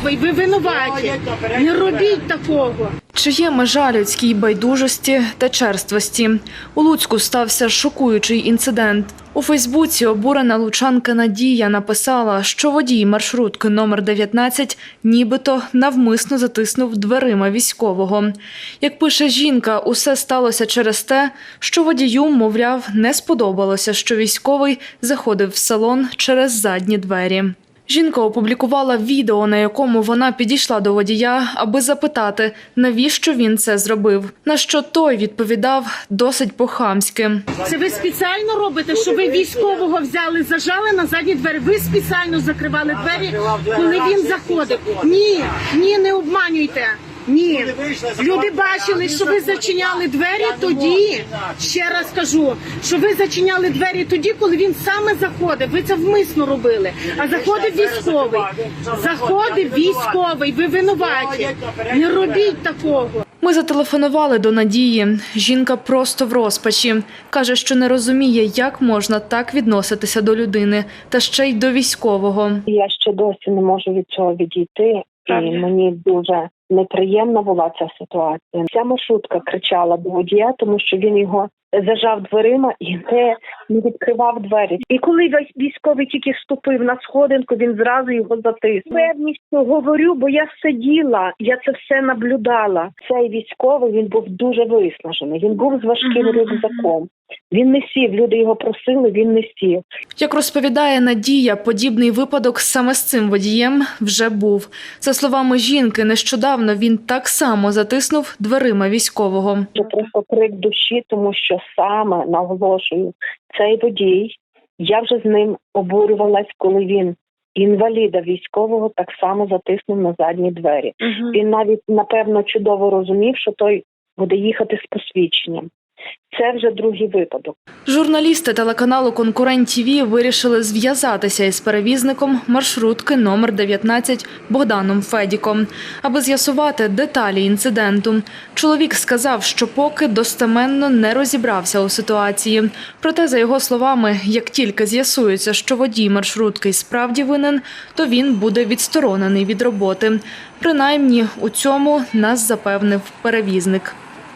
військовий, ви винуваті. Не робіть такого. Чи є межа людській байдужості та черствості? У Луцьку стався шокуючий інцидент. У Фейсбуці обурена лучанка Надія написала, що водій маршрутки номер 19 нібито навмисно затиснув дверима військового. Як пише жінка, усе сталося через те, що водію, мовляв, не сподобалося, що військовий заходив в салон через задні двері. Жінка опублікувала відео, на якому вона підійшла до водія, аби запитати, навіщо він це зробив. На що той відповідав досить по-хамськи. Це ви спеціально робите, що ви військового взяли, зажали на задні двері. Ви спеціально закривали двері, коли він заходив. Ні, ні, не обманюйте. Ні, люди бачили, що ви зачиняли двері тоді. Ще раз кажу, що ви зачиняли двері тоді, коли він саме заходив. Ви це вмисно робили. А заходив військовий. Заходив військовий. Ви винуваті. Не робіть такого. Ми зателефонували до Надії. Жінка просто в розпачі. Каже, що не розуміє, як можна так відноситися до людини, та ще й до військового. Я ще досі не можу від цього відійти, і мені дуже неприємна була ця ситуація. Ця маршрутка кричала до водія, тому що він його зажав дверима і не, відкривав двері. І коли весь військовий тільки вступив на сходинку, він зразу його затис. Певністю говорю, бо я сиділа, я це все наблюдала. Цей військовий він був дуже виснажений. Він був з важким рюкзаком. Він не сів. Люди його просили, він не сів. Як розповідає Надія, подібний випадок саме з цим водієм вже був. За словами жінки, нещодавно він так само затиснув дверима військового. Це просто крик душі, тому що саме наголошую цей водій. Я вже з ним обурювалась, коли він інваліда військового так само затиснув на задні двері. Він навіть напевно чудово розумів, що той буде їхати з посвідченням. Це вже другий випадок. Журналісти телеканалу Конкурент ТІВІ вирішили зв'язатися із перевізником маршрутки номер 19 Богданом Федіком, аби з'ясувати деталі інциденту. Чоловік сказав, що поки достеменно не розібрався у ситуації. Проте, за його словами, як тільки з'ясується, що водій маршрутки справді винен, то він буде відсторонений від роботи. Принаймні у цьому нас запевнив перевізник.